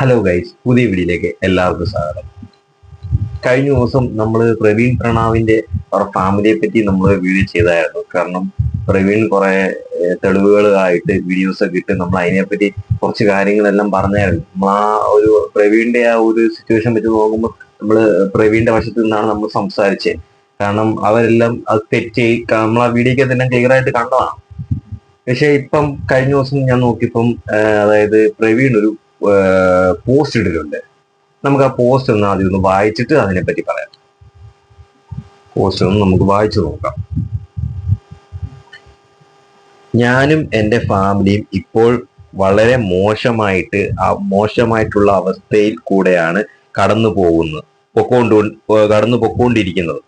Hello guys പുതിയ വീഡിയോയിലേക്ക് എല്ലാവർക്കും സ്വാഗതം. കഴിഞ്ഞ ദിവസം നമ്മൾ പ്രവീൺ പ്രണാവിന്റെ ഫാമിലിയെ പറ്റി നമ്മൾ വീഡിയോ ചെയ്തായിരുന്നു. കാരണം പ്രവീൺ കുറെ തെളിവുകളായിട്ട് വീഡിയോസ് ഒക്കെ ഇട്ട് നമ്മൾ അതിനെപ്പറ്റി കുറച്ച് കാര്യങ്ങളെല്ലാം പറഞ്ഞായിരുന്നു. നമ്മൾ ആ ഒരു പ്രവീണിന്റെ ആ ഒരു സിറ്റുവേഷൻ വെച്ച് നോക്കുമ്പോൾ നമ്മൾ പ്രവീണിന്റെ വശത്ത് നിന്നാണ് നമ്മൾ സംസാരിച്ചത് കാരണം അവരെല്ലാം അത് തെറ്റ് നമ്മൾ ആ വീഡിയോക്ക് തന്നെ ക്ലിയർ ആയിട്ട് കണ്ടതാണ്. പക്ഷെ ഇപ്പം കഴിഞ്ഞ ദിവസം ഞാൻ നോക്കിയപ്പം അതായത് പ്രവീൺ ഒരു പോസ്റ്റ് ഇട്ടിട്ടുണ്ട്. നമുക്ക് ആ പോസ്റ്റ് ഒന്ന് ആദ്യം ഒന്ന് വായിച്ചിട്ട് അതിനെപ്പറ്റി പറയാം. പോസ്റ്റ് ഒന്ന് നമുക്ക് വായിച്ചു നോക്കാം. ഞാനും എന്റെ ഫാമിലിയും ഇപ്പോൾ വളരെ മോശമായിട്ട് ആ മോശമായിട്ടുള്ള അവസ്ഥയിൽ കൂടെയാണ് കടന്നു പോകുന്നത് പൊക്കോണ്ട് കടന്നു പൊക്കോണ്ടിരിക്കുന്നത്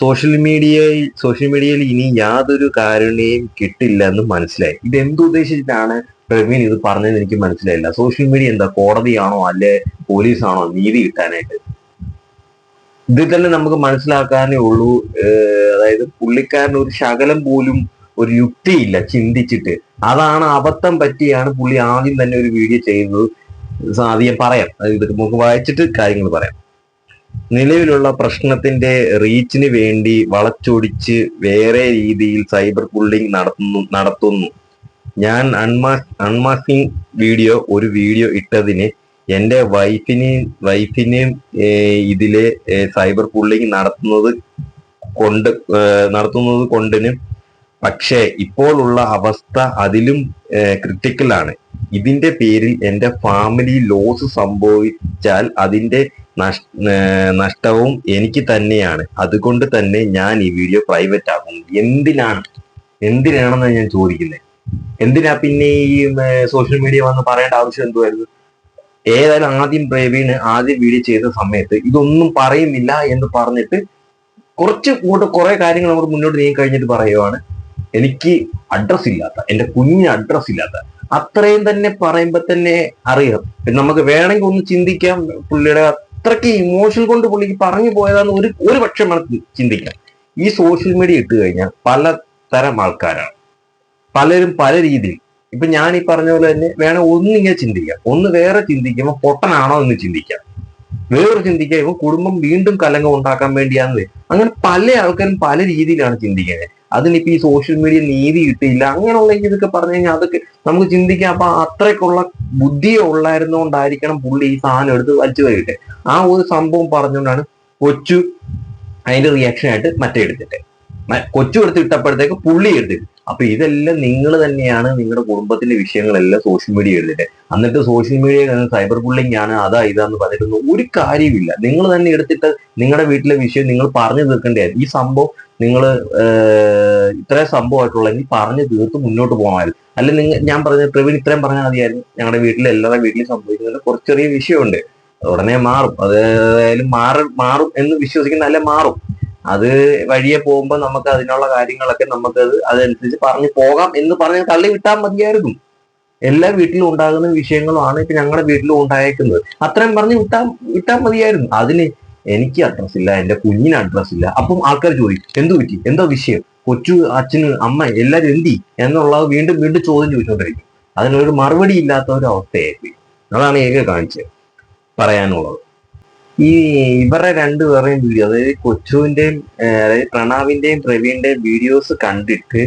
സോഷ്യൽ മീഡിയയിൽ സോഷ്യൽ മീഡിയയിൽ ഇനി യാതൊരു കാരുണ്യയും കിട്ടില്ല എന്ന് മനസ്സിലായി. ഇത് എന്തുദ്ദേശിച്ചിട്ടാണ് പ്രവീൺ ഇത് പറഞ്ഞതെന്ന് എനിക്ക് മനസ്സിലായില്ല. സോഷ്യൽ മീഡിയ എന്താ കോടതിയാണോ അല്ലെ പോലീസാണോ നീതി കിട്ടാനായിട്ട്? ഇതിൽ തന്നെ നമുക്ക് മനസ്സിലാക്കാനേ ഉള്ളൂ അതായത് പുള്ളിക്കാരൻ ഒരു ശകലം പോലും ഒരു യുക്തിയില്ല ചിന്തിച്ചിട്ട്. അതാണ് അബദ്ധം പറ്റിയാണ് പുള്ളി ആദ്യം തന്നെ ഒരു വീഡിയോ ചെയ്തത് ആദ്യം പറയാം. ഇത് നമുക്ക് വായിച്ചിട്ട് കാര്യങ്ങൾ പറയാം. നിലവിലുള്ള പ്രശ്നത്തിന്റെ റീച്ചിന് വേണ്ടി വളച്ചൊടിച്ച് വേറെ രീതിയിൽ സൈബർ ബുള്ളിംഗ് നടത്തുന്നു നടത്തുന്നു. ഞാൻ അൺമാ അൺമാസ്കിംഗ് വീഡിയോ ഒരു വീഡിയോ ഇട്ടതിന് എന്റെ വൈഫിന് വൈഫിനെയും ഇതിലെ സൈബർ ബുള്ളിംഗ് നടത്തുന്നത് കൊണ്ട് നടത്തുന്നത് കൊണ്ടിനും പക്ഷേ ഇപ്പോഴുള്ള അവസ്ഥ അതിലും ക്രിട്ടിക്കലാണ് ഇതിന്റെ പേരിൽ എന്റെ ഫാമിലി ലോസ് സംഭവിച്ചാൽ ഏഹ്, നഷ്ടവും എനിക്ക് തന്നെയാണ്. അതുകൊണ്ട് തന്നെ ഞാൻ ഈ വീഡിയോ പ്രൈവറ്റ് ആക്കുന്നു. എന്തിനാണ് എന്തിനാണെന്ന് ഞാൻ ചോദിക്കുന്നത് എന്തിനാ പിന്നെ ഈ സോഷ്യൽ മീഡിയ വന്ന് പറയേണ്ട ആവശ്യം എന്തുമായിരുന്നു ഏതായാലും ആദ്യം പ്രവീണ് ആദ്യം വീഡിയോ ചെയ്ത സമയത്ത് ഇതൊന്നും പറയുന്നില്ല എന്ന് പറഞ്ഞിട്ട് കുറച്ച് ഇങ്ങോട്ട് കുറെ കാര്യങ്ങൾ അങ്ങോട്ട് മുന്നോട്ട് നീങ്ങി കഴിഞ്ഞിട്ട് പറയുവാണ്. എനിക്ക് അഡ്രസ് ഇല്ലാത്ത എന്റെ കുഞ്ഞിന് അഡ്രസ് ഇല്ലാത്ത അത്രയും തന്നെ പറയുമ്പോ തന്നെ അറിയാം നമുക്ക് വേണമെങ്കിൽ ഒന്ന് ചിന്തിക്കാം പുള്ളിയുടെ അത്രയ്ക്ക് ഇമോഷൻ കൊണ്ട് പുള്ളിക്ക് പറഞ്ഞു പോയതാണ് ഒരു ഒരു പക്ഷം നമുക്ക് ചിന്തിക്കാം ഈ സോഷ്യൽ മീഡിയ ഇട്ട് കഴിഞ്ഞാൽ പല തരം ആൾക്കാരാണ്. പലരും പല രീതിയിൽ. ഇപ്പൊ ഞാൻ ഈ പറഞ്ഞ പോലെ തന്നെ വേണം ഒന്നിങ്ങനെ ചിന്തിക്കാം. ഒന്ന് വേറെ ചിന്തിക്കുമ്പോൾ പൊട്ടനാണോ എന്ന് ചിന്തിക്കാം. വേറെ ചിന്തിക്കുക ഇവൻ കുടുംബം വീണ്ടും കലങ്കം ഉണ്ടാക്കാൻ വേണ്ടിയാന്ന് അങ്ങനെ പല ആൾക്കാരും പല രീതിയിലാണ് ചിന്തിക്കുന്നത്. അതിനിപ്പോ ഈ സോഷ്യൽ മീഡിയ നീതി കിട്ടിയില്ല അങ്ങനെയുള്ള ഇതൊക്കെ പറഞ്ഞു കഴിഞ്ഞാൽ അതൊക്കെ നമുക്ക് ചിന്തിക്കാം അപ്പൊ അത്രയ്ക്കുള്ള ബുദ്ധിയെ ഉള്ളായിരുന്നോണ്ടായിരിക്കണം പുള്ളി ഈ സാധനം എടുത്ത് വലിച്ചു കഴിയട്ടെ ആ ഒരു സംഭവം പറഞ്ഞുകൊണ്ടാണ് കൊച്ചു അതിന്റെ റിയാക്ഷൻ ആയിട്ട് മറ്റേ എടുത്തിട്ട്. കൊച്ചു എടുത്ത് ഇട്ടപ്പോഴത്തേക്ക് പുള്ളി എടുത്തിട്ട്. അപ്പൊ ഇതെല്ലാം നിങ്ങൾ തന്നെയാണ് നിങ്ങളുടെ കുടുംബത്തിന്റെ വിഷയങ്ങളെല്ലാം സോഷ്യൽ മീഡിയ എടുത്തിട്ട് എന്നിട്ട് സോഷ്യൽ മീഡിയ സൈബർ ബുള്ളിങ് ആണ് അതാ ഇതാന്ന് പറഞ്ഞിട്ടൊന്നും ഒരു കാര്യമില്ല നിങ്ങൾ തന്നെ എടുത്തിട്ട് നിങ്ങളുടെ വീട്ടിലെ വിഷയം നിങ്ങൾ പറഞ്ഞു തീർക്കേണ്ടതായിരുന്നു. ഈ സംഭവം നിങ്ങൾ ഇത്രയും സംഭവമായിട്ടുള്ളെങ്കിൽ പറഞ്ഞ് തീർത്ത് മുന്നോട്ട് പോകണമായിരുന്നു. അല്ലെ നിങ്ങൾ ഞാൻ പറഞ്ഞ പ്രവീൺ ഇത്രയും പറഞ്ഞാൽ മതിയായിരുന്നു. ഞങ്ങളുടെ വീട്ടിലെ എല്ലാവരുടെ വീട്ടിലും സംഭവിക്കുന്ന കുറച്ച് ചെറിയ വിഷയമുണ്ട്. ഉടനെ മാറും. അത് ഏതായാലും മാറ മാറും എന്ന് വിശ്വസിക്കുന്ന അല്ലെ മാറും. അത് വഴിയെ പോകുമ്പോൾ നമുക്ക് അതിനുള്ള കാര്യങ്ങളൊക്കെ നമുക്കത് അതനുസരിച്ച് പറഞ്ഞു പോകാം എന്ന് പറഞ്ഞ് തള്ളി വിട്ടാൽ മതിയായിരുന്നു. എല്ലാ വീട്ടിലും ഉണ്ടാകുന്ന വിഷയങ്ങളുമാണ് ഇപ്പൊ ഞങ്ങളുടെ വീട്ടിലും ഉണ്ടായേക്കുന്നത്. അത്രയും പറഞ്ഞ് വിട്ടാ വിട്ടാൽ മതിയായിരുന്നു. അതിന് എനിക്ക് അഡ്രസ് ഇല്ല എന്റെ കുഞ്ഞിന് അഡ്രസ് ഇല്ല. അപ്പം ആൾക്കാർ ചോദിക്കും എന്തു പറ്റി? എന്താ വിഷയം? കൊച്ചു അച്ഛന് അമ്മ എല്ലാരും എന്തി? എന്നുള്ളത് വീണ്ടും വീണ്ടും ചോദ്യം ചോദിച്ചുകൊണ്ടിരിക്കും. അതിനൊരു മറുപടി ഇല്ലാത്ത ഒരു അവസ്ഥയായിരിക്കും. അതാണ് ഏക കാണിച്ചത് പറയാനുള്ളത്. ഈ ഇവരുടെ രണ്ടുപേരുടെയും വീഡിയോ അതായത് കൊച്ചുവിന്റെയും അതായത് പ്രണാവിന്റെയും പ്രവീണിന്റെയും വീഡിയോസ് കണ്ടിട്ട്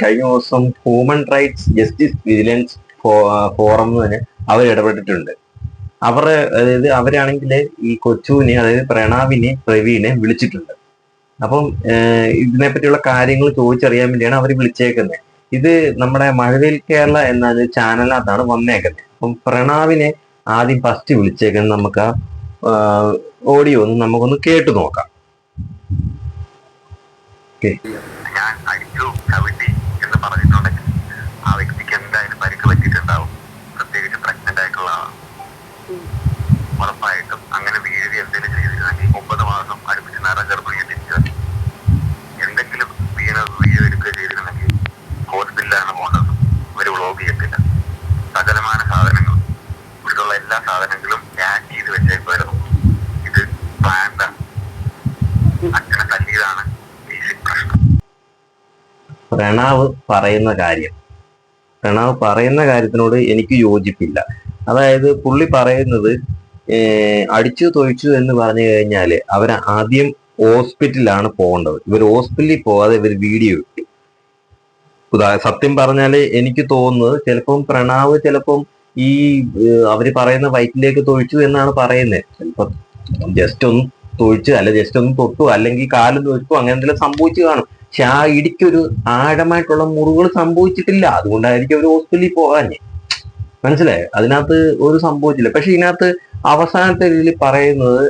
കഴിഞ്ഞ ദിവസം human rights justice vigilance forum തന്നെ അവർ അതായത് അവരാണെങ്കിൽ ഈ കൊച്ചുവിനെ അതായത് പ്രണാവിനെ പ്രവീനെ വിളിച്ചിട്ടുണ്ട്. അപ്പം ഇതിനെ പറ്റിയുള്ള കാര്യങ്ങൾ ചോദിച്ചറിയാൻ വേണ്ടിയാണ് അവർ വിളിച്ചേക്കുന്നത് ഇത് നമ്മുടെ മഴവിൽ കേരള എന്ന ചാനലിനകത്താണ് വന്നേക്കുന്നത് അപ്പം പ്രണാവിനെ ആദ്യം ഫസ്റ്റ് വിളിച്ചേക്കുന്നത് നമുക്ക് ഓഡിയോ ഒന്ന് നമുക്കൊന്ന് കേട്ടു നോക്കാം. ഞാൻ അടിച്ചു കവിട്ടി എന്ന് പറഞ്ഞിട്ടുണ്ടെങ്കിൽ ആ വ്യക്തിക്ക് എന്തായാലും പരിക്ക് പറ്റിയിട്ടുണ്ടാവും പ്രത്യേകിച്ച് പ്രഗ്നന്റ് ആയിട്ടുള്ള ആളാണ് ഉറപ്പായിട്ടും അങ്ങനെ വീഴ്ച എന്തെങ്കിലും ചെയ്തിരുന്നെങ്കിൽ ഒമ്പത് മാസം അടുപ്പിച്ച് നിറം ഗർഭിണിയിട്ടിരിക്കുക എന്തെങ്കിലും വീണ വീഴുക ചെയ്തിരുന്നെങ്കിൽ ഹോസ്പിറ്റലാണ് പോകുന്നത് ഒരു വ്ളോഗ് ചെയ്യത്തില്ല. സകലമാന സാധനങ്ങൾ ഇവിടുള്ള എല്ലാ സാധനങ്ങളും പാക്ക് ചെയ്ത് വെച്ചേക്കുമായിരുന്നു ഇത് പ്ലാന്റ് അച്ഛനെ തല്ലിയതാണ് പ്രശ്നം. പ്രണാവ് പറയുന്ന കാര്യം. പ്രണാവ് പറയുന്ന കാര്യത്തിനോട് എനിക്ക് യോജിപ്പില്ല. അതായത് പുള്ളി പറയുന്നത് അടിച്ചു തൊഴിച്ചു എന്ന് പറഞ്ഞു കഴിഞ്ഞാൽ അവർ ആദ്യം ഹോസ്പിറ്റലിലാണ് പോകേണ്ടത്. ഇവർ ഹോസ്പിറ്റലിൽ പോകാതെ ഇവർ വീഡിയോ ഇട്ടു. സത്യം പറഞ്ഞാൽ എനിക്ക് തോന്നുന്നത് ചിലപ്പം പ്രണാവ് ചിലപ്പം ഈ അവർ പറയുന്ന വയറ്റിലേക്ക് തൊഴിച്ചു എന്നാണ് പറയുന്നത് ചിലപ്പം ജസ്റ്റ് ഒന്ന് തൊഴിച്ചു അല്ല ജസ്റ്റ് ഒന്ന് തൊട്ടു അല്ലെങ്കിൽ കാലും തൊഴിച്ചു അങ്ങനെ എന്തെങ്കിലും സംഭവിച്ചു കാണും. പക്ഷെ ആ ഇടിക്കൊരു ആഴമായിട്ടുള്ള മുറിവുകൾ സംഭവിച്ചിട്ടില്ല. അതുകൊണ്ടായിരിക്കും അവർ ഹോസ്പിറ്റലിൽ പോകാഞ്ഞ്. മനസ്സിലായോ? അതിനകത്ത് ഒരു സംഭവിച്ചില്ല പക്ഷെ ഇതിനകത്ത് അവസാനത്തെ രീതിയിൽ പറയുന്നത്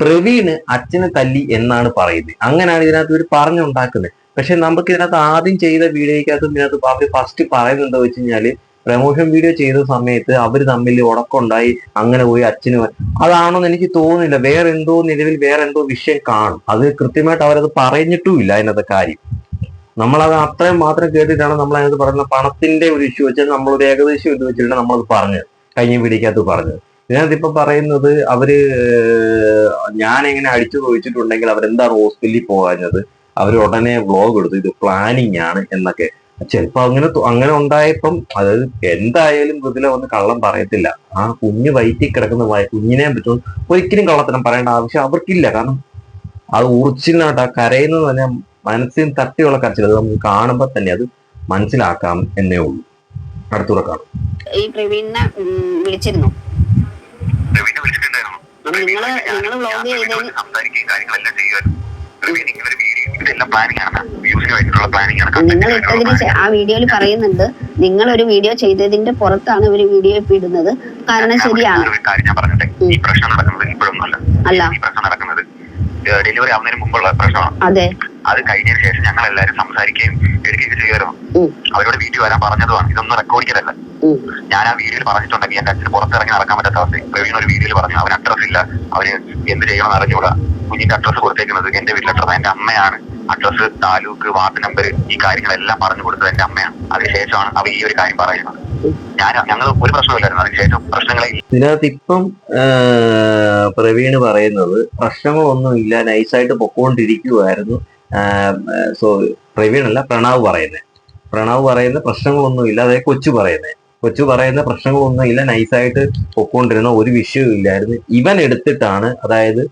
പ്രവീണ് അച്ഛനെ തല്ലി എന്നാണ് പറയുന്നത്. അങ്ങനെയാണ് ഇതിനകത്ത് ഇവർ പറഞ്ഞുണ്ടാക്കുന്നത്. പക്ഷെ നമുക്ക് ഇതിനകത്ത് ആദ്യം ചെയ്ത വീഡിയോയ്ക്കകത്ത് ഇതിനകത്ത് അവർ ഫസ്റ്റ് പറയുന്നത് വെച്ച് കഴിഞ്ഞാൽ പ്രമോഷൻ വീഡിയോ ചെയ്ത സമയത്ത് അവർ തമ്മിൽ ഉടക്കമുണ്ടായി അങ്ങനെ പോയി അച്ഛന് അതാണോന്ന് എനിക്ക് തോന്നുന്നില്ല. വേറെ എന്തോ നിലവിൽ വേറെ എന്തോ വിഷയം കാണും. അത് കൃത്യമായിട്ട് അവരത് പറഞ്ഞിട്ടും ഇല്ല അതിനകത്തെ കാര്യം. നമ്മളത് അത്രയും മാത്രം കേട്ടിട്ടാണ് നമ്മൾ അതിനകത്ത് പറയുന്ന പണത്തിന്റെ ഒരു ഇഷ്യൂ വെച്ചാൽ നമ്മളൊരു ഏകദേശം ഇത് വെച്ചിട്ടാണ് നമ്മളത് പറഞ്ഞത്. കഴിഞ്ഞ വീഡിയോക്കകത്ത് പറഞ്ഞത്. ഇതിനകത്ത് ഇപ്പൊ പറയുന്നത് അവർ ഞാൻ എങ്ങനെ അടിച്ചു ചോദിച്ചിട്ടുണ്ടെങ്കിൽ അവരെന്താണ് ഹോസ്പിറ്റലിൽ പോകാഞ്ഞത്? അവർ ഉടനെ വ്ലോഗ് എടുത്തു ഇത് പ്ലാനിങ് ആണ് എന്നൊക്കെ. ചിലപ്പോ അങ്ങനെ അങ്ങനെ ഉണ്ടായപ്പം അതായത് എന്തായാലും മൃദുല ഒന്ന് കള്ളം പറയത്തില്ല. ആ കുഞ്ഞ് വൈറ്റി കിടക്കുന്ന കുഞ്ഞിനെ പറ്റും ഒരിക്കലും കള്ളത്തരം പറയേണ്ട ആവശ്യം അവർക്കില്ല. കാരണം അത് ഒറിജിനലായിട്ട് ആ കരയുന്നത് തന്നെ മനസ്സിന് തട്ടിയുള്ള കരച്ചിൽ. അത് നമുക്ക് കാണുമ്പോൾ തന്നെ അത് മനസ്സിലാക്കാം എന്നേ ഉള്ളൂ. അടുത്തൂടെ ഈ പ്രവീണിനെ വിളിച്ചിരുന്നു. പ്രവീണിനെ വിളിച്ചിട്ടുണ്ടായിരുന്നു. സംസാരിക്കുകയും കാര്യങ്ങളെല്ലാം ചെയ്യുമായിരുന്നു ആ വീഡിയോയിൽ പറയുന്നുണ്ട് നിങ്ങൾ ഒരു വീഡിയോ ചെയ്തതിന്റെ പുറത്താണ് ഇവർ വീഡിയോ ഇപ്പൊ ഇടുന്നത്. കാരണം ശരിയാണ്. ഈ പ്രശ്നം നടക്കുന്നത് ഇപ്പോഴൊന്നുമല്ല. അല്ല. ഈ പ്രശ്നം നടക്കുന്നത് ഡെലിവറി ആവുന്നതിന് മുമ്പുള്ള പ്രശ്നമാണ്. അതെ. അത് കഴിഞ്ഞതിന് ശേഷം ഞങ്ങൾ എല്ലാവരും സംസാരിക്കുകയും എടുക്കുകയും ചെയ്യുമായിരുന്നു. അവരോട് വീട്ടിൽ വരാൻ പറഞ്ഞതുമാണ്. ഇതൊന്നും റെക്കോർഡ് ചെയ്യലല്ല. ഉം. ഞാൻ ആ വീഡിയോയിൽ പറഞ്ഞിട്ടുണ്ടെങ്കിൽ എന്റെ അച്ഛന് പുറത്തിറങ്ങി നടക്കാൻ പറ്റാത്ത അവസ്ഥ. പ്രവീൺ ഒരു വീഡിയോയിൽ പറഞ്ഞു അവന് അഡ്രസ് ഇല്ല. അവന് എന്ത് ചെയ്യണമെന്ന് അറിഞ്ഞുകൂടാ. കുഞ്ഞിന്റെ അഡ്രസ് കൊടുത്തേക്കുന്നത് എന്റെ വീട്ടിലെ അഡ്രസ് എന്റെ അമ്മയാണ്. അഡ്രസ് താലൂക്ക് വാർഡ് നമ്പർ ഈ കാര്യങ്ങളെല്ലാം പറഞ്ഞു കൊടുത്തത് എന്റെ അമ്മയാണ്. അതിനുശേഷമാണ് അവ ഈ ഒരു കാര്യം പറയുന്നത്. ഞാൻ ഞങ്ങൾ ഒരു പ്രശ്നമില്ലായിരുന്നു അതിനുശേഷം പ്രശ്നങ്ങളെ ഇതിനകത്ത് ഇപ്പം പ്രവീണ് പറയുന്നത് പ്രശ്നങ്ങളൊന്നും ഇല്ല നൈസായിട്ട് പൊക്കോണ്ടിരിക്കുവായിരുന്നു. സോ പ്രവീൺ അല്ല പ്രണവ് പറയുന്നത് പ്രണവ് പറയുന്ന പ്രശ്നങ്ങളൊന്നും ഇല്ല. അതായത് കൊച്ചു പറയുന്നത് കൊച്ചു പറയുന്ന പ്രശ്നങ്ങളൊന്നും ഇല്ല. നൈസായിട്ട് പൊക്കോണ്ടിരുന്ന ഒരു വിഷയവും ഇല്ലായിരുന്നു. ഇവൻ എടുത്തിട്ടാണ് അതായത്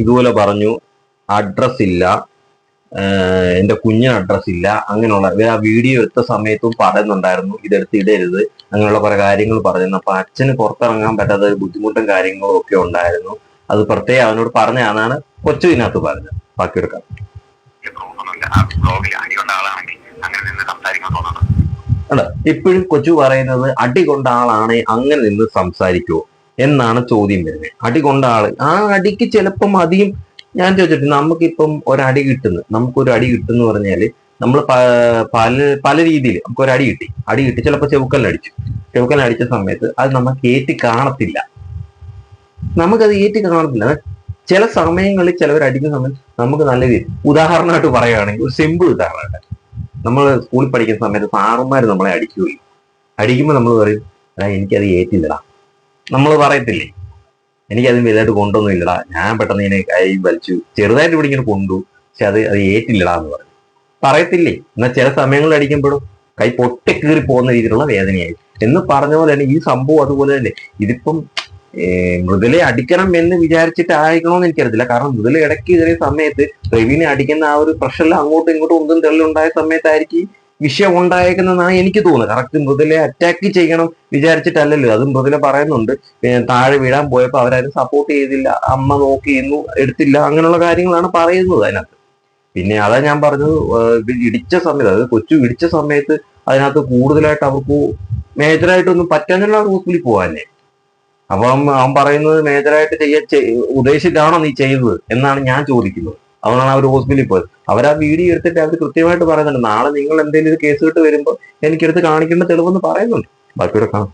ഇതുപോലെ പറഞ്ഞു അഡ്രസ് ഇല്ല. എന്റെ കുഞ്ഞിന് അഡ്രസ് ഇല്ല. അങ്ങനെയുള്ള ആ വീഡിയോ എടുത്ത സമയത്തും പറയുന്നുണ്ടായിരുന്നു ഇതെടുത്ത് ഇടരുത്. അങ്ങനെയുള്ള കുറെ കാര്യങ്ങൾ പറഞ്ഞിരുന്നു. അപ്പൊ അച്ഛന് പുറത്തിറങ്ങാൻ പറ്റാത്ത ഒരു ബുദ്ധിമുട്ടും കാര്യങ്ങളും ഒക്കെ ഉണ്ടായിരുന്നു. അത് പ്രത്യേകം അവനോട് പറഞ്ഞാണ് കൊച്ചു ഇതിനകത്ത് പറഞ്ഞത്. ബാക്കി എടുക്കാം. നിന്ന് സംസാരിക്കാൻ തോന്നുന്നത് അല്ല ഇപ്പോഴും കൊച്ചു പറയുന്നത് അടി കൊണ്ട ആളാണ് അങ്ങനെ നിന്ന് സംസാരിക്കുമോ എന്നാണ് ചോദ്യം വരുന്നത്. അടി കൊണ്ട ആൾ ആ അടിക്ക് ചിലപ്പം അധികം ഞാൻ ചോദിച്ചിട്ട് നമുക്കിപ്പം ഒരടി കിട്ടുന്നു. നമുക്കൊരു അടി കിട്ടുന്നു പറഞ്ഞാൽ നമ്മൾ പല പല രീതിയിൽ നമുക്ക് ഒരു അടി കിട്ടി. അടി കിട്ടി ചിലപ്പോൾ ചെവുക്കലടിച്ചു അടിച്ചു. അടിച്ച സമയത്ത് അത് നമുക്ക് ഏറ്റി കാണത്തില്ല നമുക്കത് ഏറ്റി കാണത്തില്ല ചില സമയങ്ങളിൽ ചിലവർ അടിക്കുന്ന സമയത്ത് നമുക്ക് നല്ല രീതി ഉദാഹരണമായിട്ട് പറയുകയാണെങ്കിൽ ഒരു സിമ്പിൾ ഉദാഹരണമായിട്ട് നമ്മൾ സ്കൂളിൽ പഠിക്കുന്ന സമയത്ത് സാറുമാർ നമ്മളെ അടിക്കുകയും അടിക്കുമ്പോൾ നമ്മൾ പറയും എടാ എനിക്കത് ഏറ്റില്ലടാ. നമ്മൾ പറയത്തില്ലേ എനിക്കത് വലുതായിട്ട് കൊണ്ടൊന്നും ഇല്ലടാ ഞാൻ പെട്ടെന്ന് ഇങ്ങനെ കൈ വലിച്ചു ചെറുതായിട്ട് ഇവിടെ ഇങ്ങനെ കൊണ്ടു പക്ഷെ അത് അത് ഏറ്റില്ലടാ എന്ന് പറയും. പറയത്തില്ലേ? എന്നാൽ ചില സമയങ്ങളിൽ അടിക്കുമ്പോഴും കൈ പൊട്ടി കീറി പോകുന്ന രീതിയിലുള്ള വേദനയായി എന്ന് പറഞ്ഞ പോലെ തന്നെ ഈ സംഭവം അതുപോലെ തന്നെ. ഇതിപ്പം ഏർ മൃദുലയെ അടിക്കണം എന്ന് വിചാരിച്ചിട്ട് ആയിരിക്കണമെന്ന് എനിക്കറിയില്ല കാരണം മൃദുല ഇടയ്ക്ക് കയറിയ സമയത്ത് പ്രവീനെ അടിക്കുന്ന ആ ഒരു പ്രഷറിൽ അങ്ങോട്ടും ഇങ്ങോട്ടും ഒന്നും തെള്ളുണ്ടായ സമയത്തായിരിക്കും വിഷയം ഉണ്ടായേക്കുന്നതെന്നാണ് എനിക്ക് തോന്നുന്നത്. കറക്റ്റ് മൃദുലയെ അറ്റാക്ക് ചെയ്യണം വിചാരിച്ചിട്ടല്ലല്ലോ. അത് മൃദുല പറയുന്നുണ്ട്. താഴെ വീഴാൻ പോയപ്പോൾ അവരാരും സപ്പോർട്ട് ചെയ്തില്ല. അമ്മ നോക്കി നോക്കിയിരുന്നു എടുത്തില്ല അങ്ങനെയുള്ള കാര്യങ്ങളാണ് പറയുന്നത് അതിനകത്ത്. പിന്നെ അതാ ഞാൻ പറഞ്ഞത് ഇടിച്ച സമയത്ത് അതായത് കൊച്ചു ഇടിച്ച സമയത്ത് അതിനകത്ത് കൂടുതലായിട്ട് അവർക്ക് മേജറായിട്ടൊന്നും പറ്റാനുള്ള ഹോസ്പിറ്റലിൽ പോകാനേ അപ്പം അവൻ പറയുന്നത് മേജറായിട്ട് ചെയ്യാൻ ഉദ്ദേശിച്ചാണോ നീ ചെയ്തത് എന്നാണ് ഞാൻ ചോദിക്കുന്നത്. അതുകൊണ്ടാണ് അവർ ഹോസ്പിറ്റലിൽ പോയത്. അവർ ആ വീഡിയോ എടുത്തിട്ട് അവർ കൃത്യമായിട്ട് പറയുന്നുണ്ട് നാളെ നിങ്ങൾ എന്തെങ്കിലും ഒരു കേസ് കിട്ട് വരുമ്പോൾ എനിക്കെടുത്ത് കാണിക്കേണ്ട തെളിവെന്ന് പറയുന്നുണ്ട്. ബാക്കിയുടെ കാണാം.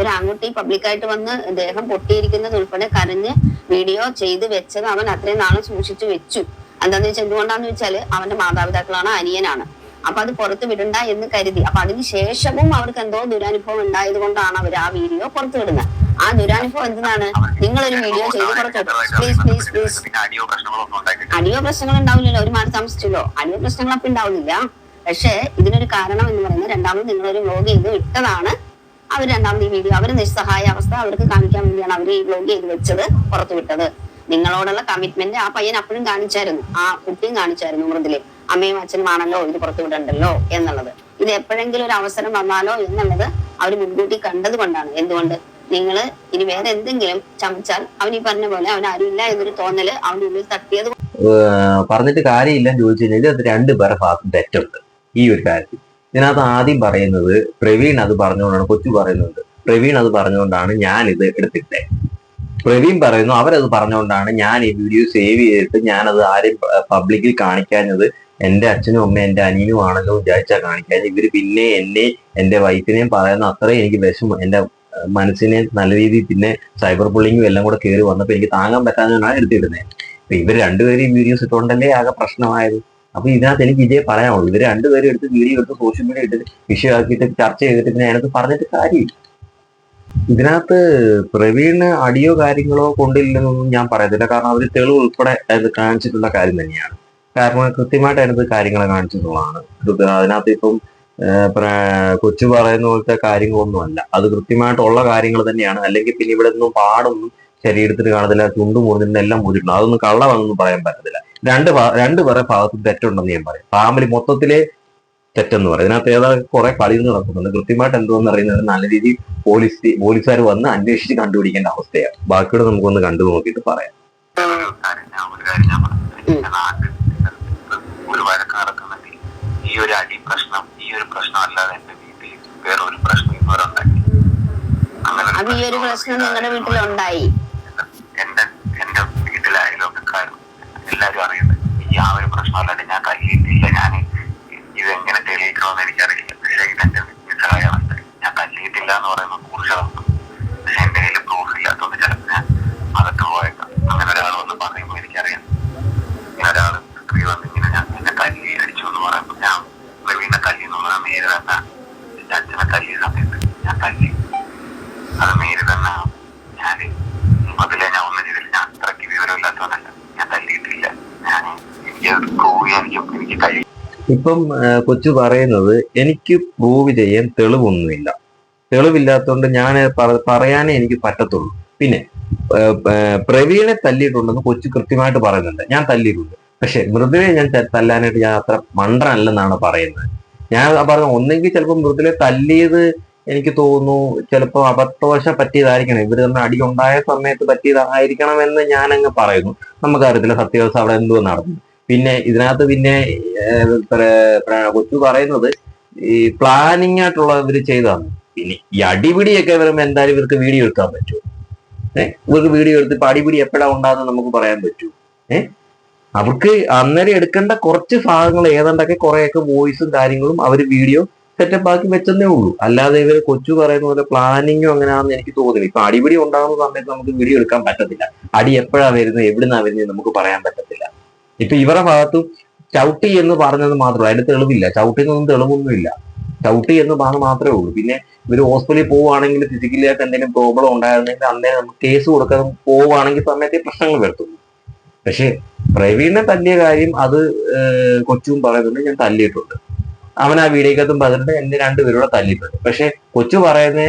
ഒരാൺകുട്ടി പബ്ലിക്കായിട്ട് വന്ന് ദേഹം പൊട്ടിയിരിക്കുന്നത് ഉൾപ്പെടെ കരഞ്ഞ് വീഡിയോ ചെയ്ത് വെച്ചത് അവൻ അത്രയും നാളും സൂക്ഷിച്ചു വെച്ചു. എന്താന്ന് വെച്ചാൽ എന്തുകൊണ്ടാന്ന് വെച്ചാൽ അവന്റെ മാതാപിതാക്കളാണ് അനിയനാണ്. അപ്പൊ അത് പുറത്ത് വിടണ്ട എന്ന് കരുതി. അപ്പൊ അതിന് ശേഷവും അവർക്ക് എന്തോ ദുരനുഭവം ഉണ്ടായത് കൊണ്ടാണ് അവർ ആ വീഡിയോ പുറത്തു വിടുന്നത്. ആ ദുരനുഭവം എന്താണ്? നിങ്ങളൊരു വീഡിയോ ചെയ്ത് പുറത്തു പ്ലീസ് പ്ലീസ് പ്ലീസ് അടിയോ പ്രശ്നങ്ങൾ ഉണ്ടാവില്ലല്ലോ. ഒരു മാറി താമസിച്ചല്ലോ. അടിയോ പ്രശ്നങ്ങൾ അപ്പൊ ഉണ്ടാവുന്നില്ല. പക്ഷേ ഇതിനൊരു കാരണം എന്ന് പറയുന്നത് രണ്ടാമത് നിങ്ങളൊരു വ്ലോഗ് ചെയ്ത് ഇട്ടതാണ് അവർ രണ്ടാമത് ഈ വീഡിയോ അവർ നിസ്സഹായ അവസ്ഥ അവർക്ക് കാണിക്കാൻ വേണ്ടിയാണ് അവർ ഈ വ്ലോഗ് ചെയ്ത് വെച്ചത് പുറത്തു വിട്ടത്. നിങ്ങളോടുള്ള കമ്മിറ്റ്മെന്റ് ആ പയ്യൻ അപ്പോഴും കാണിച്ചായിരുന്നു. ആ കുട്ടിയും കാണിച്ചായിരുന്നു മൃദുൽ. അമ്മയും അച്ഛനും ആണല്ലോ ഇത് പുറത്തു വിടണ്ടല്ലോ എന്നുള്ളത്. ഇത് എപ്പോഴെങ്കിലും ഒരു അവസരം വന്നാലോ എന്നുള്ളത് അവർ മുൻകൂട്ടി കണ്ടത് കൊണ്ടാണ് എന്തുകൊണ്ട്? നിങ്ങൾ ഇനി വേറെ എന്തെങ്കിലും ചമച്ചാൽ അവൻ ഈ പറഞ്ഞ പോലെ അവൻ ആരുമില്ല എന്നൊരു തോന്നൽ അവന്റെ ഉള്ളിൽ തട്ടിയത് പറഞ്ഞിട്ട് കാര്യമില്ല ചോദിച്ചു കഴിഞ്ഞാൽ അത് രണ്ട് പേരെ ഭാഗത്ത് തെറ്റുണ്ട്. ഈ ഒരു കാര്യത്തിൽ. ഇതിനകത്ത് ആദ്യം പറയുന്നത് പ്രവീൺ അത് പറഞ്ഞുകൊണ്ടാണ് കൊച്ചു പറയുന്നത് പ്രവീൺ അത് പറഞ്ഞുകൊണ്ടാണ് ഞാൻ ഇത് എടുത്തിട്ടേ. പ്രവീൺ പറയുന്നു അവരത് പറഞ്ഞുകൊണ്ടാണ് ഞാൻ ഈ വീഡിയോ സേവ് ചെയ്തിട്ട് ഞാനത് ആരെയും പബ്ലിക്കിൽ കാണിക്കാഞ്ഞത് എന്റെ അച്ഛനും അമ്മയും എന്റെ അനിയനും ആണല്ലോ വിചാരിച്ചാൽ കാണിക്കാൻ ഇവർ പിന്നെ എന്നെ എന്റെ വൈഫിനെയും പറയുന്ന അത്രയും എനിക്ക് വിഷമം. എന്റെ മനസ്സിനെ നല്ല രീതിയിൽ പിന്നെ സൈബർ ബുള്ളിങ്ങും എല്ലാം കൂടെ കയറി വന്നപ്പോൾ എനിക്ക് താങ്ങാൻ പറ്റാതെയാണ് എടുത്തിടുന്നത് അപ്പൊ ഇവർ രണ്ടുപേരും ഈ വീഡിയോസ് ഇട്ടുകൊണ്ടല്ലേ ആകെ പ്രശ്നമായത്? അപ്പൊ ഇതിനകത്ത് എനിക്ക് ഇതേ പറയാനുള്ളൂ. ഇവർ രണ്ടുപേരും എടുത്ത് വീഡിയോ എടുത്ത് സോഷ്യൽ മീഡിയ ഇട്ടിട്ട് വിഷയമാക്കിയിട്ട് ചർച്ച ചെയ്തിട്ട് പിന്നെ അതിനകത്ത് പറഞ്ഞിട്ട് കാര്യമില്ല. ഇതിനകത്ത് പ്രവീണ് അടിയോ കാര്യങ്ങളോ കൊണ്ടില്ലെന്നൊന്നും ഞാൻ പറയത്തില്ല. കാരണം അവർ തെളിവ് ഉൾപ്പെടെ കാണിച്ചിട്ടുള്ള കാര്യം തന്നെയാണ്. കാരണം കൃത്യമായിട്ട് അതിനകത്ത് കാര്യങ്ങളെ കാണിച്ചിട്ടുള്ളതാണ്. ഇത് അതിനകത്ത് ഇപ്പം കൊച്ചു പറയുന്ന പോലത്തെ കാര്യങ്ങളൊന്നും അല്ല അത് കൃത്യമായിട്ടുള്ള കാര്യങ്ങൾ തന്നെയാണ്. അല്ലെങ്കിൽ പിന്നെ ഇവിടെ നിന്നും പാടൊന്നും ശരീരത്തിന് കാണത്തില്ല ചുണ്ടു മുറിഞ്ഞിട്ട് എല്ലാം മുറിഞ്ഞിട്ടുണ്ട് അതൊന്നും കള്ളമാണെന്നൊന്നും പറയാൻ പറ്റത്തില്ല. രണ്ട് രണ്ട് പേരെ ഭാഗത്ത് തെറ്റുണ്ടെന്ന് ഞാൻ പറയും. ഫാമിലി മൊത്തത്തിലെ തെറ്റെന്ന് പറയും. ഇതിനകത്ത് ഏതാ കുറെ കളികൾ നടക്കുന്നുണ്ട്. കൃത്യമായിട്ട് എന്തോന്ന് അറിയുന്നത് നല്ല രീതിയിൽ പോലീസ് പോലീസുകാർ വന്ന് അന്വേഷിച്ച് കണ്ടുപിടിക്കേണ്ട അവസ്ഥയാണ്. ബാക്കിയോട് നമുക്കൊന്ന് കണ്ടു നോക്കിയിട്ട് പറയാം ഒരു കാര്യം ഞാൻ ഒരു കാര്യം ഞാൻ പറഞ്ഞു എന്റെ നാട്ടിൽ ഒരു വഴക്ക് നടക്കുന്നെങ്കിൽ ഈ ഒരു അടി പ്രശ്നം ഈ ഒരു പ്രശ്നം അല്ലാതെ എന്റെ വീട്ടിൽ വേറെ ഒരു പ്രശ്നം ഇതുവരെ ഉണ്ടാക്കി അങ്ങനെ ഈ ഒരു പ്രശ്നം നിങ്ങളുടെ വീട്ടിലുണ്ടായി. എന്റെ എന്റെ വീട്ടിലെ അയൽവക്കാരും എല്ലാരും അറിയുന്നത് ഈ ആ ഒരു പ്രശ്നം അല്ലാണ്ട് ഞാൻ കല്ലിയിട്ടില്ല ഞാൻ ഇതെങ്ങനെ തെളിയിക്കണമെന്ന് എനിക്കറിയില്ല പക്ഷേ ഇതെന്റെ നിസ്സഹായ അവസ്ഥ ഞാൻ കല്ലിയിട്ടില്ല എന്ന് പറയുന്നത് കുറിച്ചതാണ് പക്ഷെ എന്റെ കയ്യിൽ പ്രൂഫ് ഇല്ലാത്തതുകൊണ്ട് ചിലപ്പോൾ ഞാൻ അകത്ത് പോയേക്കാം അങ്ങനെ ഒരാൾ വന്ന് പറയുമ്പോൾ എനിക്കറിയാം ഇങ്ങനെ ഒരാൾ സ്ത്രീ വന്ന് ഇങ്ങനെ ഞാൻ എന്നെ തല്ലി അടിച്ചു എന്ന് പറയുമ്പോൾ ഞാൻ പ്രവീണ തല്ലി എന്ന് പറഞ്ഞാൽ നേരെ തന്നെ എന്റെ അച്ഛനെ തല്ലിയ സമയത്ത് ഞാൻ തല്ലി അത് നേര് തന്നെ ഞാൻ മുതലേ ഞാൻ ഒന്നും ചെയ്തില്ല ഞാൻ അത്രയ്ക്ക് വിവരമില്ലാത്തവനല്ല ഞാൻ തല്ലിയിട്ടില്ല ഞാൻ ഇപ്പം കൊച്ചു പറയുന്നത് എനിക്ക് പ്രൂവ് ചെയ്യാൻ തെളിവൊന്നുമില്ല തെളിവില്ലാത്തതുകൊണ്ട് ഞാൻ പറയാനേ എനിക്ക് പറ്റത്തുള്ളൂ. പിന്നെ പ്രവീണെ തല്ലിയിട്ടുണ്ടെന്ന് കൊച്ചു കൃത്യമായിട്ട് പറയുന്നുണ്ട്. ഞാൻ തല്ലിയിട്ടുണ്ട്. പക്ഷെ മൃദുലെ ഞാൻ തല്ലാനായിട്ട് ഞാൻ അത്ര മണ്ടനല്ലെന്നാണ് പറയുന്നത്. ഞാൻ പറഞ്ഞ ഒന്നെങ്കിൽ ചിലപ്പോൾ മൃദുലെ തല്ലിയത് എനിക്ക് തോന്നുന്നു ചിലപ്പോൾ അബദ്ധവശ പറ്റിയതായിരിക്കണം. ഇവർ തമ്മിൽ അടിയുണ്ടായ സമയത്ത് പറ്റിയതായിരിക്കണം എന്ന് ഞാൻ അങ്ങ് പറയുന്നു നമുക്കറിയത്തില്ല സത്യാവസ്ഥ അവിടെ എന്തോ നടന്നു. പിന്നെ ഇതിനകത്ത് പിന്നെ കൊച്ചു പറയുന്നത് ഈ പ്ലാനിങ് ആയിട്ടുള്ള ഇവർ ചെയ്തതാണ്. പിന്നെ ഈ അടിപിടിയൊക്കെ വരുമ്പോ എന്തായാലും ഇവർക്ക് വീഡിയോ എടുക്കാൻ പറ്റൂ. ഏഹ് ഇവർക്ക് വീഡിയോ എടുത്ത് ഇപ്പൊ അടിപിടി എപ്പോഴാ ഉണ്ടാകുന്ന നമുക്ക് പറയാൻ പറ്റൂ. ഏഹ് അവർക്ക് അന്നേരം എടുക്കേണ്ട കുറച്ച് ഭാഗങ്ങൾ ഏതാണ്ടൊക്കെ കുറെയൊക്കെ വോയിസും കാര്യങ്ങളും അവർ വീഡിയോ സെറ്റപ്പ് ആക്കി വെച്ചതേ ഉള്ളൂ. അല്ലാതെ ഇവർ കൊച്ചു പറയുന്ന പോലെ പ്ലാനിങ്ങും അങ്ങനെയാണെന്ന് എനിക്ക് തോന്നുന്നു ഇപ്പൊ അടിപിടി ഉണ്ടാകുന്ന സമയത്ത് നമുക്ക് വീഡിയോ എടുക്കാൻ പറ്റത്തില്ല. അടി എപ്പോഴാ വരുന്നത്? എവിടുന്നാ വരുന്നത്? നമുക്ക് പറയാൻ പറ്റത്തില്ല. ഇപ്പൊ ഇവരുടെ ഭാഗത്തും ചവിട്ടി എന്ന് പറഞ്ഞത് മാത്രമേ അതിന് തെളിവില്ല. ചവിട്ടിന്നൊന്നും തെളിവൊന്നുമില്ല. ചവിട്ടി എന്ന് പറഞ്ഞ് മാത്രമേ ഉള്ളൂ. പിന്നെ ഇവർ ഹോസ്പിറ്റലിൽ പോവുകയാണെങ്കിൽ ഫിസിക്കലി ആയിട്ട് എന്തെങ്കിലും പ്രോബ്ലം ഉണ്ടായിരുന്നെങ്കിൽ അന്നേ നമുക്ക് കേസ് കൊടുക്കാൻ പോവുകയാണെങ്കിൽ സമയത്ത് പ്രശ്നങ്ങൾ വരുത്തുള്ളൂ പക്ഷെ പ്രവീണിനെ തല്ലിയ കാര്യം അത് കൊച്ചും പറയുന്നുണ്ട്. ഞാൻ തല്ലിയിട്ടുണ്ട്. അവൻ ആ വീഡിയോക്കകത്തും പറഞ്ഞിട്ട് എന്റെ രണ്ടുപേരോടെ തല്ലിയിട്ടുണ്ട്. പക്ഷെ കൊച്ചു പറയുന്ന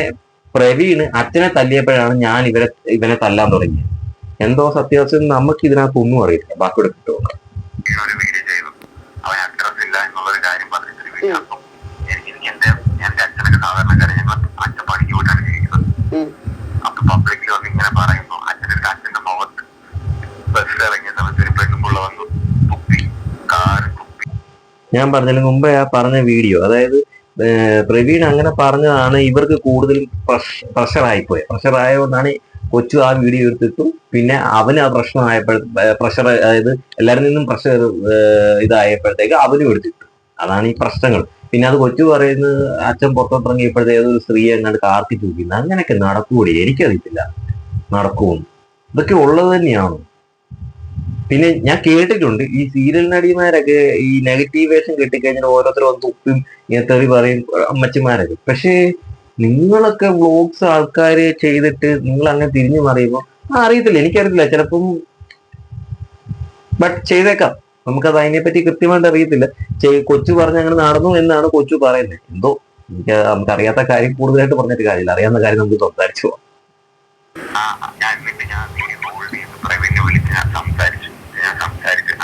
പ്രവീണ് അച്ഛനെ തല്ലിയപ്പോഴാണ് ഞാൻ ഇവരെ ഇവനെ തല്ലാൻ തുടങ്ങിയത്. എന്തോ സത്യാവസ്ഥ നമുക്ക് ഇതിനകത്ത് ഒന്നും അറിയില്ല ബാക്കിയുടെ കിട്ടുമോ? ഇങ്ങനെ ഒരു വീഡിയോ ചെയ്തു. അവൻ അഡ്രസ് ഇല്ല എന്നുള്ളൊരു കാര്യം പറഞ്ഞിട്ടൊരു വീഡിയോ അപ്പം എനിക്ക് എനിക്ക് എന്റെ എന്റെ അച്ഛനൊക്കെ സാധാരണക്കാരെ ഞങ്ങൾ അച്ഛൻ പണിക്ക് പോയിട്ടാണ് ജീവിക്കുന്നത്. അപ്പൊ പബ്ലിക്കിൽ വന്ന് ഇങ്ങനെ പറയുന്നു അച്ഛന്റെ അച്ഛന്റെ മുഖത്ത് ബസ് ഇറങ്ങിയ സമയത്ത് ഒരു പെണ്ണുമ്പുള്ള വന്നു. തുപ്പി കാറ് തുപ്പി ഞാൻ പറഞ്ഞതിന് മുമ്പേ ആ പറഞ്ഞ വീഡിയോ അതായത് പ്രവീൺ അങ്ങനെ പറഞ്ഞതാണ് ഇവർക്ക് കൂടുതലും പ്രഷർ ആയിപ്പോയത് പ്രഷർ ആയതുകൊണ്ടാണ് കൊച്ചു ആ വീഡിയോ എടുത്തിട്ടും പിന്നെ അവന് ആ പ്രശ്നമായപ്പോൾ പ്രഷർ അതായത് എല്ലാവരിൽ നിന്നും പ്രഷർ ഇതായപ്പോഴത്തേക്ക് അവനും എടുത്തിട്ടു. അതാണ് ഈ പ്രശ്നങ്ങൾ. പിന്നെ അത് കൊച്ചു പറയുന്നത് അച്ഛൻ പുറത്തോട്ടിറങ്ങിയപ്പോഴത്തെ ഏതൊരു സ്ത്രീയെ എങ്ങാണ്ട് കാർത്തി തൂക്കുന്നു അങ്ങനെയൊക്കെ നടക്കൂടി? എനിക്കറിയത്തില്ല. നടക്കുമെന്ന് ഇതൊക്കെ ഉള്ളത് തന്നെയാണ്? പിന്നെ ഞാൻ കേട്ടിട്ടുണ്ട് ഈ സീരിയൽ നടിമാരൊക്കെ ഈ നെഗറ്റീവ് വേഷം കിട്ടിക്കഴിഞ്ഞാൽ ഓരോരുത്തർ വന്ന് തുപ്പും തെറി പറയും അമ്മച്ചിമാരൊക്കെ. പക്ഷേ നിങ്ങളൊക്കെ വ്ളോഗ്സ് ആൾക്കാരെ ചെയ്തിട്ട് നിങ്ങൾ അങ്ങനെ തിരിഞ്ഞു മറിയുമ്പോൾ അറിയത്തില്ല. എനിക്കറിയത്തില്ല. ചിലപ്പം ബട്ട് ചെയ്തേക്കാം. നമുക്കത് അതിനെപ്പറ്റി കൃത്യമായിട്ട് അറിയത്തില്ല. കൊച്ചു പറഞ്ഞ് അങ്ങനെ നടന്നു എന്നാണ് കൊച്ചു പറയുന്നത്. എന്തോ എനിക്ക് നമുക്ക് അറിയാത്ത കാര്യം കൂടുതലായിട്ട് പറഞ്ഞിട്ട് കാര്യമില്ല. അറിയാവുന്ന കാര്യം നമുക്ക് സംസാരിച്ചു പോവാം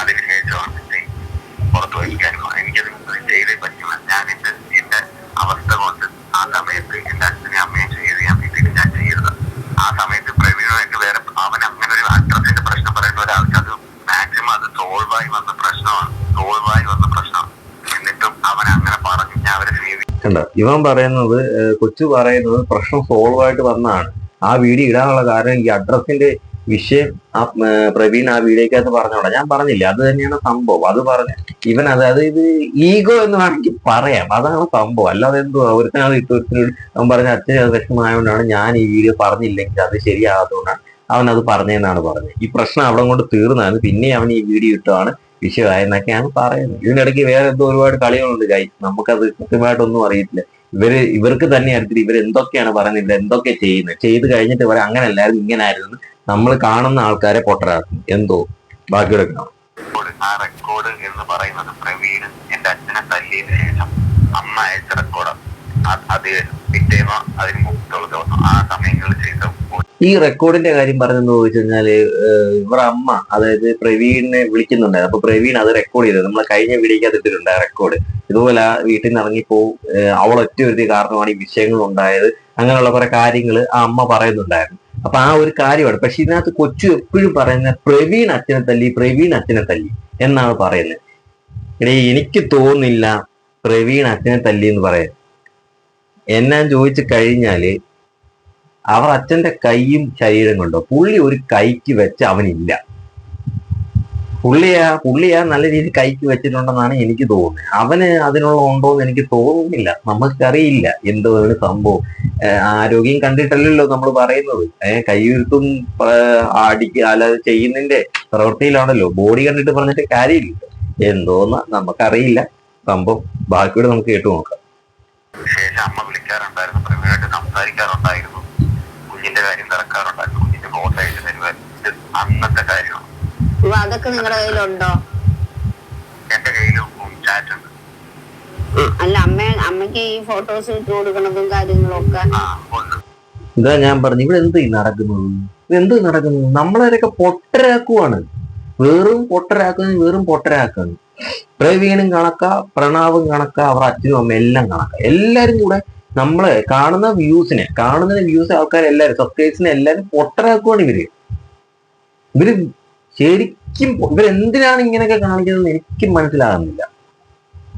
അതിന് അവസ്ഥ കൊണ്ട് ആ സമയത്ത് എന്റെ അച്ഛനെയും അമ്മയും ചെയ്ത് ഞാൻ വീട്ടിൽ ആ സമയത്ത് പ്രവീണുമായിട്ട് വേറെ അവൻ അങ്ങനെ ഒരു അഡ്രസ്സിന്റെ പ്രശ്നം പറയുന്ന ഒരാൾക്ക് അത് മാക്സിമം അത് സോൾവ് ആയി വന്ന പ്രശ്നമാണ്. സോൾവ് ആയി വന്ന പ്രശ്നം എന്നിട്ടും അവൻ അങ്ങനെ പറഞ്ഞു ഞാൻ അവരെ കണ്ട? ഇവൻ പറയുന്നത് കൊച്ചു പറയുന്നത് പ്രശ്നം സോൾവ് ആയിട്ട് വന്നതാണ്. ആ വീഡിയോ ഇടാനുള്ള കാരണം ഈ അഡ്രസ്സിന്റെ വിഷയം ആ പ്രവീൺ ആ വീഡിയോക്കകത്ത് പറഞ്ഞോളാം. ഞാൻ പറഞ്ഞില്ല? അത് തന്നെയാണ് സംഭവം. അത് പറഞ്ഞ ഇവൻ അതായത് ഇത് ഈഗോ എന്ന് വേണമെങ്കിൽ പറയാം. അതാണ് സംഭവം. അല്ലാതെ എന്തോ ഒരുത്തനാൾ ഇട്ട് ഒരുത്തിനോട് അവൻ പറഞ്ഞ അച്ഛനും വിഷമമായതുകൊണ്ടാണ് ഞാൻ ഈ വീഡിയോ പറഞ്ഞില്ലെങ്കിൽ അത് ശരിയാകാത്തതുകൊണ്ടാണ് അവൻ അത് പറഞ്ഞതെന്നാണ് പറഞ്ഞത്. ഈ പ്രശ്നം അവിടെ കൊണ്ട് തീർന്നാണ് പിന്നെ അവൻ ഈ വീഡിയോ ഇട്ടാണ് വിഷയമായെന്നൊക്കെയാണ് പറയുന്നത് ഇതിനിടയ്ക്ക് വേറെ എന്തോ ഒരുപാട് കളികളുണ്ട് കൈ നമുക്കത് കൃത്യമായിട്ടൊന്നും അറിയത്തില്ല. ഇവർ ഇവർക്ക് തന്നെ അറിയത്തില്ല. ഇവർ എന്തൊക്കെയാണ് പറയുന്നത്? എന്തൊക്കെ ചെയ്യുന്നത്? ചെയ്ത് കഴിഞ്ഞിട്ട് ഇവരെ അങ്ങനെ അല്ലായിരുന്നു ഇങ്ങനെ ആയിരുന്നു നമ്മൾ കാണുന്ന ആൾക്കാരെ പൊട്ടരാക്കും എന്തോ? ബാക്കിയുടെ എടുക്കണം റെക്കോർഡ് എന്ന് പറയുന്നത് പ്രവീണ് എന്റെ അച്ഛനെ തല്ലിയതിനു ശേഷം അമ്മ അയച്ച റെക്കോർഡ് അത് പിറ്റേന്നോ അതിന് മുമ്പുള്ള ദിവസം ആ സമയങ്ങളിൽ ഈ റെക്കോർഡിന്റെ കാര്യം പറഞ്ഞെന്ന് ചോദിച്ചു കഴിഞ്ഞാൽ ഏഹ്, ഇവരുടെ അമ്മ അതായത് പ്രവീണിനെ വിളിക്കുന്നുണ്ടായിരുന്നു. അപ്പൊ പ്രവീൺ അത് റെക്കോർഡ് ചെയ്തത് നമ്മളെ കഴിഞ്ഞ വീഡിയോക്കകത്ത് ഇട്ടിട്ടുണ്ട് ആ റെക്കോർഡ് ഇതുപോലെ ആ വീട്ടിൽ നിന്ന് ഇറങ്ങിപ്പോ അവൾ ഒറ്റ ഒരു കാരണമാണ് ഈ വിഷയങ്ങൾ ഉണ്ടായത്. അങ്ങനെയുള്ള കുറെ കാര്യങ്ങൾ ആ അമ്മ പറയുന്നുണ്ടായിരുന്നു. അപ്പൊ ആ ഒരു കാര്യമാണ്. പക്ഷെ ഇതിനകത്ത് കൊച്ചു എപ്പോഴും പറയുന്ന പ്രവീൺ അച്ഛനെ തല്ലി പ്രവീൺ അച്ഛനെ തല്ലി എന്നാണ് പറയുന്നത്. എടീ എനിക്ക് തോന്നുന്നില്ല പ്രവീൺ അച്ഛനെ തല്ലി എന്ന് പറയാൻ. എന്നാ ചോദിച്ചു കഴിഞ്ഞാൽ അവർ അച്ഛന്റെ കൈയും ശരീരം കൊണ്ടോ. പുള്ളി ഒരു കൈക്ക് വെച്ച് അവനില്ല. പുള്ളിയാ പുള്ളിയാ നല്ല രീതിയിൽ കൈക്ക് വെച്ചിട്ടുണ്ടെന്നാണ് എനിക്ക് തോന്നുന്നത്. അവന് അതിനുള്ള ഉണ്ടോ എന്ന് എനിക്ക് തോന്നുന്നില്ല. നമുക്കറിയില്ല എന്താണ് സംഭവം. ആരോഗ്യം കണ്ടിട്ടല്ലല്ലോ നമ്മൾ പറയുന്നത്. ഏഹ് കൈയെഴുത്തും അടിക്കുക അല്ലാതെ ചെയ്യുന്നതിന്റെ പ്രവൃത്തിയിലാണല്ലോ. ബോഡി കണ്ടിട്ട് പറഞ്ഞിട്ട് കാര്യമില്ല. എന്തോന്ന് നമുക്കറിയില്ല. സംഭവം ബാക്കിയോട് നമുക്ക് കേട്ടു നോക്കാം. അമ്മ വിളിക്കാറുണ്ടായിരുന്നു. സംസാരിക്കാറുണ്ടായിരുന്നു. കുഞ്ഞിന്റെ കാര്യം നടക്കാറുണ്ടായിരുന്നു. ഇതിന്റെ തരുമായിരുന്നു ഇത് അന്നത്തെ കാര്യമാണ്. അതൊക്കെ നിങ്ങളുടെ കയ്യിലുണ്ടോ? എന്റെ കയ്യിലും ചാറ്റ് ഉണ്ട് അല്ല അമ്മ അമ്മയ്ക്ക് ഈ ഫോട്ടോസ് ഇട്ട് കൊടുക്കണതും കാര്യങ്ങളും ഒക്കെ ആ ഉണ്ട്. ഇതാ ഞാൻ പറഞ്ഞു ഇവിടെ എന്ത് നടക്കുന്നത്? എന്ത് നടക്കുന്നത്? നമ്മളവരൊക്കെ പൊട്ടരാക്കുവാണ്. വെറും പൊട്ടരാക്കുന്നത് വെറും പൊട്ടരാക്കാണ്. പ്രവീണും കണക്ക പ്രണാവും കണക്ക അവർ അച്ഛനും അമ്മയും എല്ലാം കണക്ക. എല്ലാരും കൂടെ നമ്മളെ കാണുന്ന വ്യൂസിനെ കാണുന്ന വ്യൂസ് ആൾക്കാരെല്ലാരും സബ്സ്ക്രൈബേഴ്സിനെ എല്ലാരും പൊട്ടരാക്കുവാണ് ഇവർ. ഇവർ ശരിക്കും ഇവരെന്തിനാണ് ഇങ്ങനെയൊക്കെ കാണിക്കുന്നത് എനിക്ക് മനസ്സിലാകുന്നില്ല.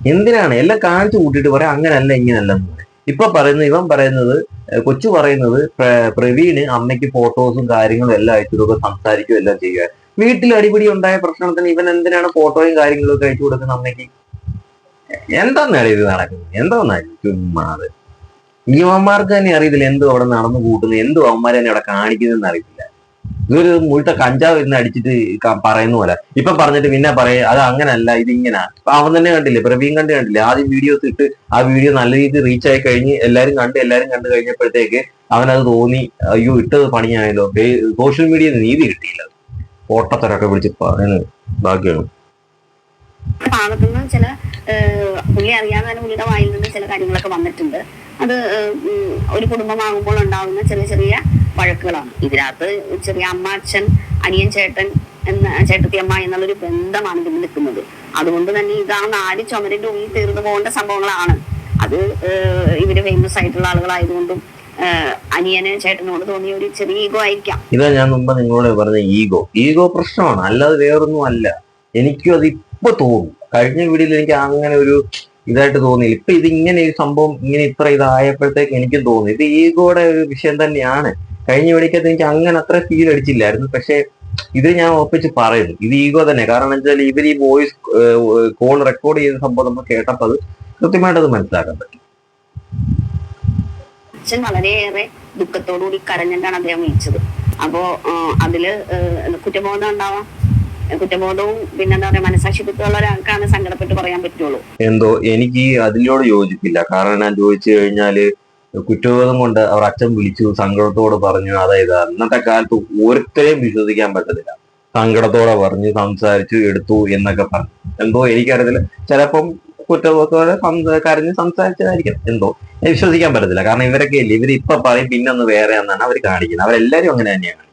എന്തിനാണ്? എല്ലാം കാണിച്ചു കൂട്ടിയിട്ട് പറയാം അങ്ങനല്ല ഇങ്ങനല്ല എന്ന് പറയാം. ഇപ്പൊ പറയുന്നത് ഇവൻ പറയുന്നത് കൊച്ചു പറയുന്നത് പ്ര- പ്രവീണ് അമ്മയ്ക്ക് ഫോട്ടോസും കാര്യങ്ങളും എല്ലാം അയച്ചു സംസാരിക്കും എല്ലാം ചെയ്യുക. വീട്ടിൽ അടിപിടി ഉണ്ടായ പ്രശ്നത്തിന് ഇവൻ എന്തിനാണ് ഫോട്ടോയും കാര്യങ്ങളും ഒക്കെ അയച്ചു കൊടുക്കുന്നത് അമ്മയ്ക്ക്? എന്താന്നാണ് ഇത് നടക്കുന്നത് എന്താന്നാണ് ചുമ്മാത് ഈ അവന്മാർക്ക് തന്നെ അറിയത്തില്ല എന്തോ അവിടെ നടന്നു കൂട്ടുന്നു എന്തോ അവന്മാർ തന്നെ അവിടെ കാണിക്കുന്നതെന്ന് അറിയത്തില്ല. ഇതൊരു മുഴുത്ത കഞ്ചാവ് ഇരുന്ന് അടിച്ചിട്ട് പറയുന്ന പോലെ. ഇപ്പൊ പറഞ്ഞിട്ട് പിന്നെ പറയും അത് അങ്ങനല്ല ഇത് ഇങ്ങനെ അവൻ തന്നെ കണ്ടില്ലേ പ്രവീൺ കണ്ട് കണ്ടില്ലേ ആദ്യം വീഡിയോസ് ഇട്ട് ആ വീഡിയോ നല്ല രീതിയിൽ റീച്ച് ആയി കഴിഞ്ഞ് എല്ലാരും കണ്ട് എല്ലാരും കണ്ടു കഴിഞ്ഞപ്പോഴത്തേക്ക് അവനത് തോന്നി അയ്യോ ഇട്ടത് പണിയായല്ലോ. സോഷ്യൽ മീഡിയ നീതി കിട്ടിയില്ല. ഓട്ടത്തരൊക്കെ വിളിച്ച് പറയുന്നത് ഭാഗ്യമാണ് ഭാഗത്തുനിന്ന് ചില പുള്ളി അറിയാതെ തന്നെ പുള്ളിയുടെ വായിൽ നിന്ന് ചില കാര്യങ്ങളൊക്കെ വന്നിട്ടുണ്ട്. അത് ഒരു കുടുംബമാകുമ്പോൾ ഉണ്ടാകുന്ന ചെറിയ ചെറിയ വഴക്കുകളാണ്. ഇതിനകത്ത് ചെറിയ അമ്മ അച്ഛൻ അനിയൻ ചേട്ടൻ എന്ന ചേട്ടത്തിയമ്മ എന്നുള്ളൊരു ബന്ധമാണ് ഇതിൽ നിൽക്കുന്നത്. അതുകൊണ്ട് തന്നെ ഇതാ നാല് ചുമരിന്റെ ഉള്ളിൽ തീർന്നു പോകേണ്ട സംഭവങ്ങളാണ്. അത് ഇവർ ഫേമസ് ആയിട്ടുള്ള ആളുകളായതുകൊണ്ടും അനിയന് ചേട്ടനോട് തോന്നിയ ഒരു ചെറിയ ഈഗോ ആയിരിക്കാം. ഇതാ ഞാൻ മുമ്പ് നിങ്ങളോട് പറഞ്ഞ ഈഗോ. ഈഗോ പ്രശ്നമാണ്. അല്ലാതെ വേറൊന്നും അല്ല. എനിക്കും അത് ഇപ്പൊ തോന്നും. കഴിഞ്ഞ വീഡിയോയിൽ എനിക്ക് അങ്ങനെ ഒരു ഇതായിട്ട് തോന്നിയില്ല. ഇപ്പൊ ഇത് ഇങ്ങനെ ഒരു സംഭവം ഇങ്ങനെ ഇത്ര ഇതായപ്പോഴത്തേക്ക് എനിക്കും തോന്നി. ഇത് ഈഗോയുടെ ഒരു വിഷയം തന്നെയാണ്. കഴിഞ്ഞ വെടിക്കകത്ത് എനിക്ക് അങ്ങനെ അത്ര ഫീൽ അടിച്ചില്ലായിരുന്നു. പക്ഷെ ഇത് ഞാൻ ഉറപ്പിച്ച് പറയുന്നു. ഇത് ഈഗോ തന്നെ. കാരണം വെച്ചാൽ ഇവർ ഈ വോയിസ് കോൾ റെക്കോർഡ് ചെയ്ത സംഭവം നമ്മൾ കേട്ടപ്പോൾ അത് കൃത്യമായിട്ട് അത് മനസ്സിലാക്കാൻ പറ്റും. അച്ഛൻ വളരെയേറെ ദുഃഖത്തോടുകൂടി കരഞ്ഞിട്ടാണ് അദ്ദേഹം വിളിച്ചത്. അപ്പോ അതിൽ കുറ്റബോധം ഉണ്ടാവാം? കുറ്റബോധവും പിന്നെന്താ പറയാ മനസാക്ഷി കുത്തുള്ള ഒരാൾക്കാണ് സങ്കടപ്പെട്ട് പറയാൻ പറ്റുള്ളൂ. എന്തോ എനിക്ക് അതിനോട് യോജിപ്പില്ല. കാരണം ഞാൻ ചോദിച്ചു കഴിഞ്ഞാൽ കുറ്റബോധം കൊണ്ട് അവർ അച്ഛൻ വിളിച്ചു സങ്കടത്തോട് പറഞ്ഞു അതായത് അന്നത്തെ കാലത്ത് ഒരിക്കലും വിശ്വസിക്കാൻ പറ്റത്തില്ല. സങ്കടത്തോടെ പറഞ്ഞു സംസാരിച്ചു എടുത്തു എന്നൊക്കെ പറഞ്ഞു. എന്തോ എനിക്കറിയത്തില്ല. ചിലപ്പം കുറ്റബോധത്തോടെ കരഞ്ഞ് സംസാരിച്ചതായിരിക്കും. എന്തോ വിശ്വസിക്കാൻ പറ്റത്തില്ല. കാരണം ഇവരൊക്കെ ഇല്ല ഇവർ ഇപ്പൊ പറയും പിന്നെ ഒന്ന് വേറെ എന്നാണ് അവർ കാണിക്കുന്നത്. അവരെല്ലാരും അങ്ങനെ തന്നെയാണ്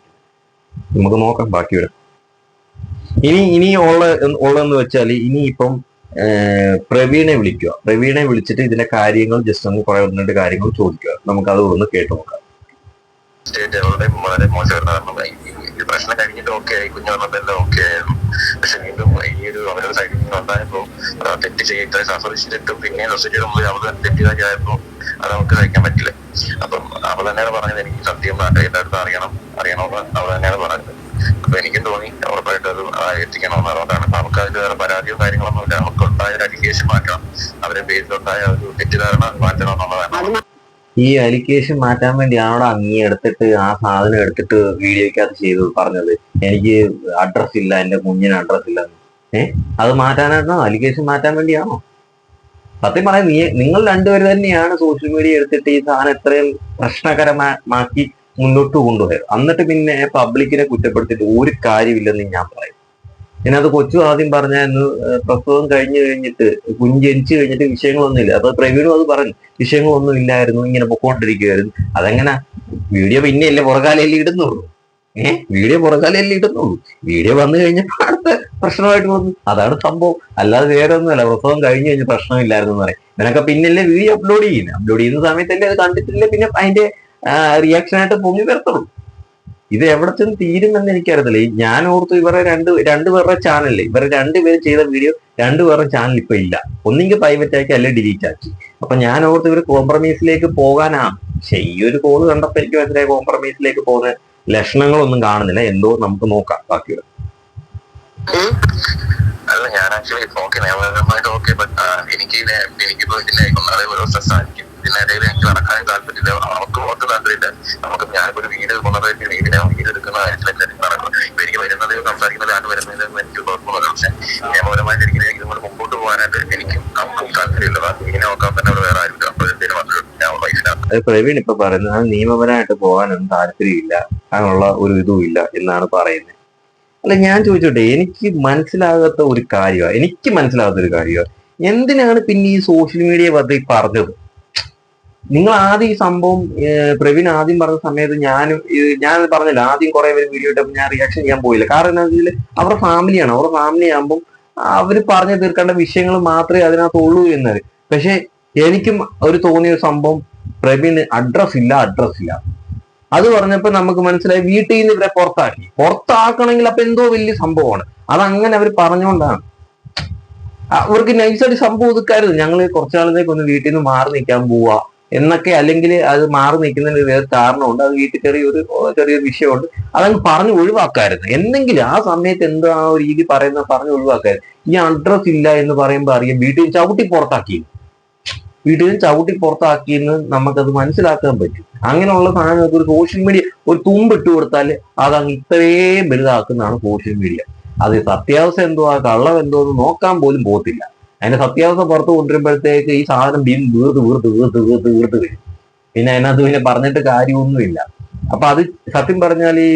നമുക്ക് നോക്കാം ബാക്കിയുടെ ഇനി ഇനി ഉള്ള ഉള്ളതെന്ന് വെച്ചാൽ ഇനി ഇപ്പം പ്രവീണെ വിളിക്കുക. പ്രവീണെ വിളിച്ചിട്ട് ഇതിന്റെ കാര്യങ്ങൾ ജസ്റ്റ് ഒന്ന് കുറെ ഒന്ന് രണ്ട് കാര്യങ്ങൾ ചോദിക്കുക. നമുക്ക് അത് ഒന്ന് കേട്ടു നോക്കാം. സ്റ്റേറ്റ് വളരെ വളരെ മോശമായിരുന്നു കാരണം ഈ പ്രശ്നം കഴിഞ്ഞിട്ട് ഓക്കെ ആയി. കുഞ്ഞു വന്നതെല്ലാം ഓക്കെ ആയിരുന്നു. പക്ഷെ വീണ്ടും ഈ ഒരു അവരുടെ സൈഡിൽ നിന്ന് ഉണ്ടായപ്പോ തെറ്റ് തെറ്റ് ചെയ്തിട്ട് സഫർ ചെയ്തിട്ടും പിന്നെ സൊസൈറ്റി നമ്മൾ അവൾ തെറ്റിദ്ധാരിയായപ്പോ അത് നമുക്ക് കഴിക്കാൻ പറ്റില്ല. അപ്പം അവൾ തന്നെയാണ് പറഞ്ഞത് എനിക്ക് സത്യം എല്ലായിടത്തും അറിയണം. അറിയണമെന്ന് അവൾ തന്നെയാണ് പറഞ്ഞത്. അപ്പൊ എനിക്കും തോന്നി ഉറപ്പായിട്ട് അത് എത്തിക്കണമെന്ന്. അതുകൊണ്ടാണ് അപ്പൊ നമുക്ക് അതിൽ വേറെ പരാതിയോ കാര്യങ്ങളൊന്നും ഇല്ല. നമുക്ക് ഉണ്ടായ ഒരു അലിഗേഷൻ മാറ്റണം. അവരെ പേരിലുണ്ടായ ഒരു തെറ്റിദ്ധാരണ മാറ്റണം എന്നുള്ളതാണ്. ഈ അലിക്കേഷൻ മാറ്റാൻ വേണ്ടിയാണോ നീ എടുത്തിട്ട് ആ സാധനം എടുത്തിട്ട് വീഡിയോക്കകത്ത് ചെയ്തു പറഞ്ഞത്? എനിക്ക് അഡ്രസ് ഇല്ല എന്റെ കുഞ്ഞിന് അഡ്രസ് ഇല്ല അത് മാറ്റാനാണോ അലിക്കേഷൻ മാറ്റാൻ വേണ്ടിയാണോ? സത്യം പറയാൻ നീ നിങ്ങൾ രണ്ടുപേരും തന്നെയാണ് സോഷ്യൽ മീഡിയ എടുത്തിട്ട് ഈ സാധനം എത്രയും പ്രശ്നകരമാക്കി മുന്നോട്ട് കൊണ്ടുപോയത്. എന്നിട്ട് പിന്നെ പബ്ലിക്കിനെ കുറ്റപ്പെടുത്തിയിട്ട് ഒരു കാര്യമില്ലെന്ന് ഞാൻ പറയും. ഇതിനകത്ത് കൊച്ചു ആദ്യം പറഞ്ഞ എന്ന് പ്രസവം കഴിഞ്ഞു കഴിഞ്ഞിട്ട് കുഞ്ഞ് ജനിച്ചു കഴിഞ്ഞിട്ട് വിഷയങ്ങളൊന്നുമില്ല. അപ്പൊ പ്രവീണും അത് പറഞ്ഞു. വിഷയങ്ങളൊന്നും ഇല്ലായിരുന്നു ഇങ്ങനെ പൊക്കോണ്ടിരിക്കുകയായിരുന്നു അതെങ്ങനെ? വീഡിയോ പിന്നെയല്ലേ പുറകാലയിൽ ഇടുന്നുള്ളൂ. ഏഹ് വീഡിയോ പുറകാലയിൽ ഇടുന്നുള്ളൂ. വീഡിയോ വന്നു കഴിഞ്ഞപ്പോൾ അടുത്ത പ്രശ്നമായിട്ട് വന്നു. അതാണ് സംഭവം. അല്ലാതെ വേറെ ഒന്നുമല്ല പ്രസവം കഴിഞ്ഞു കഴിഞ്ഞ പ്രശ്നമില്ലായിരുന്നു എന്ന് പറയും. ഇവനൊക്കെ പിന്നല്ലേ വീഡിയോ അപ്ലോഡ് ചെയ്യുന്നത്. അപ്ലോഡ് ചെയ്യുന്ന സമയത്തല്ലേ അത് കണ്ടിട്ടില്ലേ? പിന്നെ അതിന്റെ റിയാക്ഷൻ ആയിട്ട് പൊങ്ങി വരത്തുള്ളൂ. ഇത് എവിടെ ചെന്ന് തീരുമെന്ന് എനിക്കറിയത്തില്ല. ഞാൻ ഓർത്തു ഇവരെ രണ്ട് രണ്ട് രണ്ടുപേരുടെ ചാനലിൽ ഇവരെ രണ്ടുപേരും ചെയ്ത വീഡിയോ രണ്ട് രണ്ടുപേരുടെ ചാനൽ ഇപ്പൊ ഇല്ല. ഒന്നെങ്കിൽ പ്രൈവറ്റ് ആക്കി അല്ലെങ്കിൽ ഡിലീറ്റ് ആക്കി. അപ്പൊ ഞാൻ ഓർത്ത് ഇവർ കോംപ്രമൈസിലേക്ക് പോകാനാ. പക്ഷെ ഈ ഒരു കോൾ കണ്ടപ്പോ എനിക്ക് മനസ്സിലായി കോംപ്രമൈസിലേക്ക് പോകുന്ന ലക്ഷണങ്ങളൊന്നും കാണുന്നില്ല. എന്തോ നമുക്ക് നോക്കാം ബാക്കിയുടെ അല്ല ഞാൻ ആക്ച്വലി ഓക്കെ നിയമപരമായിട്ട് ഓക്കെ എനിക്ക് ഇത് എനിക്കിപ്പോ ഇതിന്റെ ഒന്നാമതെ ഓരോ സ്ട്രെസ് ആയിരിക്കും ഇതിനിടയിൽ എനിക്ക് നടക്കാൻ താല്പര്യമില്ല. നമുക്ക് ഓർത്ത് താല്പര്യമില്ല. നമുക്ക് ഞാനിപ്പോ ഒരു വീട് കൊണ്ടുപോയിട്ട് വീടിനെ വീട് എടുക്കുന്ന കാര്യത്തിലൊക്കെ എനിക്ക് നടക്കും ഇപ്പൊ എനിക്ക് വരുന്നത് സംസാരിക്കുന്നത് ആണ് വരുന്നത് എനിക്ക് കുഴപ്പമില്ല പക്ഷെ നിയമപരമായിട്ട് എനിക്ക് ഇതുപോലെ മുമ്പോട്ട് പോകാനായിട്ട് എനിക്കും നമുക്കും താല്പര്യമില്ല. ഇങ്ങനെ നോക്കാൻ തന്നെ വേറെ ആയിരിക്കും അപ്പൊ എന്തിനു മാത്രം പ്രവീൺ ഇപ്പൊ പറയുന്നത് നിയമപരമായിട്ട് പോകാനൊന്നും താല്പര്യമില്ല. അങ്ങനെയുള്ള ഒരു ഇതും ഇല്ല എന്നാണ് പറയുന്നത്. അല്ല ഞാൻ ചോദിച്ചോട്ടെ എനിക്ക് മനസ്സിലാകാത്ത ഒരു കാര്യമാണ് എനിക്ക് മനസ്സിലാകാത്ത ഒരു കാര്യമാണ് എന്തിനാണ് പിന്നെ ഈ സോഷ്യൽ മീഡിയ ഈ പറഞ്ഞത്? നിങ്ങൾ ആദ്യം ഈ സംഭവം പ്രവീൺ ആദ്യം പറഞ്ഞ സമയത്ത് ഞാനും ഞാൻ പറഞ്ഞില്ല ആദ്യം കുറെ പേര് വീഡിയോ ഇട്ടപ്പോൾ ഞാൻ റിയാക്ഷൻ ചെയ്യാൻ പോയില്ല. കാരണം എന്താ വെച്ചാൽ അവരുടെ ഫാമിലിയാണ് അവരുടെ ഫാമിലി ആകുമ്പോൾ അവർ പറഞ്ഞു തീർക്കേണ്ട വിഷയങ്ങൾ മാത്രമേ അതിനകത്തുള്ളൂ എന്നത്. പക്ഷെ എനിക്കും ഒരു തോന്നിയ സംഭവം പ്രവീൺ അഡ്രസ് ഇല്ല അഡ്രസ് ഇല്ല. അത് പറഞ്ഞപ്പോ നമുക്ക് മനസ്സിലായി വീട്ടിൽ നിന്ന് ഇവരെ പുറത്താക്കി. പുറത്താക്കണമെങ്കിൽ അപ്പൊ എന്തോ വലിയ സംഭവമാണ്. അത് അങ്ങനെ അവർ പറഞ്ഞുകൊണ്ടാണ് അവർക്ക് നൈസായിട്ട് സംഭവം ഒതുക്കാരുത്. ഞങ്ങൾ കുറച്ചാളത്തേക്ക് ഒന്ന് വീട്ടിൽ നിന്ന് മാറി നിൽക്കാൻ പോവാ എന്നൊക്കെ അല്ലെങ്കിൽ അത് മാറി നിൽക്കുന്നതിന് വേറെ കാരണമുണ്ട്. അത് വീട്ടിൽ ചെറിയൊരു ചെറിയൊരു വിഷയമുണ്ട്. അതങ്ങ് പറഞ്ഞ് ഒഴിവാക്കായിരുന്നു. എന്തെങ്കിലും ആ സമയത്ത് എന്താ രീതി പറയുന്ന പറഞ്ഞ് ഒഴിവാക്കായിരുന്നു. ഈ അഡ്രസ് ഇല്ല എന്ന് പറയുമ്പോൾ അറിയാം. വീട്ടിൽ ചവിട്ടി പുറത്താക്കി വീട്ടിൽ നിന്ന് ചവിട്ടി പുറത്താക്കിയെന്ന് നമുക്കത് മനസ്സിലാക്കാൻ പറ്റും. അങ്ങനെയുള്ള സാധനങ്ങൾക്ക് ഒരു സോഷ്യൽ മീഡിയ ഒരു തുമ്പിട്ട് കൊടുത്താൽ അത് അങ്ങ് ഇത്രയും വലുതാക്കുന്നതാണ് സോഷ്യൽ മീഡിയ അത് സത്യാവസ്ഥ ആ കള്ളം എന്തോ എന്ന് നോക്കാൻ പോലും പോകത്തില്ല. അതിന്റെ സത്യാവസ്ഥ പുറത്ത് കൊണ്ടുവരുമ്പോഴത്തേക്ക് ഈ സാധനം ബീം വീർത്ത് വീർത്ത് വീർത്ത് വീർത്ത് വീർത്ത് വരും. പിന്നെ അതിനകത്ത് പിന്നെ പറഞ്ഞിട്ട് കാര്യമൊന്നുമില്ല. അപ്പൊ അത് സത്യം പറഞ്ഞാൽ ഈ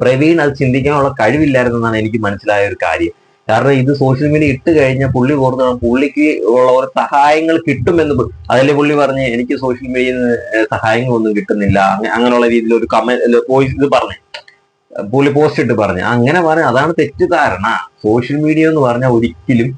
പ്രവീൺ അത് ചിന്തിക്കാനുള്ള കഴിവില്ലായിരുന്നെന്നാണ് എനിക്ക് മനസ്സിലായ ഒരു കാര്യം. കാരണം ഇത് സോഷ്യൽ മീഡിയ ഇട്ട് കഴിഞ്ഞാൽ പുള്ളി ഓർത്ത് പുള്ളിക്ക് ഉള്ള ഒരു സഹായങ്ങൾ കിട്ടുമെന്ന് അതല്ലേ പുള്ളി പറഞ്ഞ് എനിക്ക് സോഷ്യൽ മീഡിയയിൽ നിന്ന് സഹായങ്ങളൊന്നും കിട്ടുന്നില്ല. അങ്ങനെയുള്ള രീതിയിൽ ഒരു കമന്റ് വോയിസ് ഇത് പറഞ്ഞു. പുള്ളി പോസ്റ്റ് ഇട്ട് പറഞ്ഞു. അങ്ങനെ പറഞ്ഞു അതാണ് തെറ്റിദ്ധാരണ. സോഷ്യൽ മീഡിയ എന്ന് പറഞ്ഞാൽ ഒരിക്കലും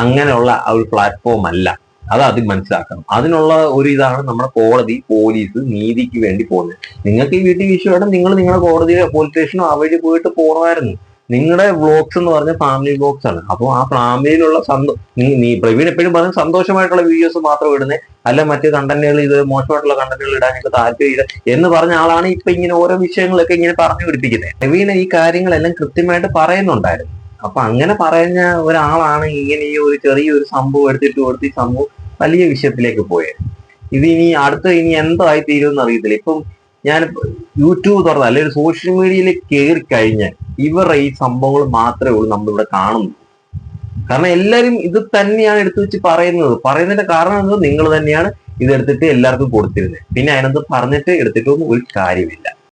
അങ്ങനെയുള്ള ഒരു പ്ലാറ്റ്ഫോം അല്ല. അത് ആദ്യം മനസ്സിലാക്കണം. അതിനുള്ള ഒരു ഇതാണ് നമ്മുടെ കോടതി പോലീസ് നീതിക്ക് വേണ്ടി പോകുന്നത്. നിങ്ങൾക്ക് ഈ വീട്ടിൽ വിഷയമാണ് നിങ്ങൾ നിങ്ങളുടെ കോടതിയിലോ പോലീസ് സ്റ്റേഷനോ അവഴി പോയിട്ട് പോകണമായിരുന്നു നിങ്ങളുടെ വ്ളോഗ്സ് എന്ന് പറഞ്ഞ ഫാമിലി വ്ളോഗ്സ് ആണ്. അപ്പോൾ ആ ഫാമിലിയിലുള്ള സന്തോ നീ നീ പ്രവീൺ എപ്പോഴും പറഞ്ഞ സന്തോഷമായിട്ടുള്ള വീഡിയോസ് മാത്രം ഇടുന്നത് അല്ല മറ്റ് കണ്ടന്റുകൾ ഇത് മോശമായിട്ടുള്ള കണ്ടന്റുകൾ ഇടാൻ എനിക്ക് താല്പര്യമില്ല എന്ന് പറഞ്ഞ ആളാണ് ഇപ്പൊ ഇങ്ങനെ ഓരോ വിഷയങ്ങളൊക്കെ ഇങ്ങനെ പറഞ്ഞു പിടിപ്പിക്കുന്നത് പ്രവീൺ ഈ കാര്യങ്ങളെല്ലാം കൃത്യമായിട്ട് പറയുന്നുണ്ടായിരുന്നു. അപ്പൊ അങ്ങനെ പറയുന്ന ഒരാളാണ് ഇങ്ങനെ ഈ ഒരു ചെറിയൊരു സംഭവം എടുത്തിട്ട് കൊടുത്ത് ഈ സംഭവം വലിയ വിഷയത്തിലേക്ക് പോയത് ഇത് ഇനി അടുത്ത ഇനി എന്തായി തീരുമെന്ന് അറിയത്തില്ല. ഇപ്പം ഞാൻ യൂട്യൂബ് തുറന്ന അല്ലെങ്കിൽ സോഷ്യൽ മീഡിയയിൽ കയറി കഴിഞ്ഞാൽ ഇവരുടെ ഈ സംഭവങ്ങൾ മാത്രമേ ഉള്ളൂ നമ്മളിവിടെ കാണുന്നു കാരണം എല്ലാവരും ഇത് തന്നെയാണ് എടുത്തു വെച്ച് പറയുന്നത്. പറയുന്നതിന്റെ കാരണം എന്നത് നിങ്ങൾ തന്നെയാണ് ഇത് എടുത്തിട്ട് എല്ലാവർക്കും കൊടുത്തിരുന്നത്. പിന്നെ അതിനകത്ത് പറഞ്ഞിട്ട് എടുത്തിട്ടൊന്നും ഒരു കാര്യമില്ല.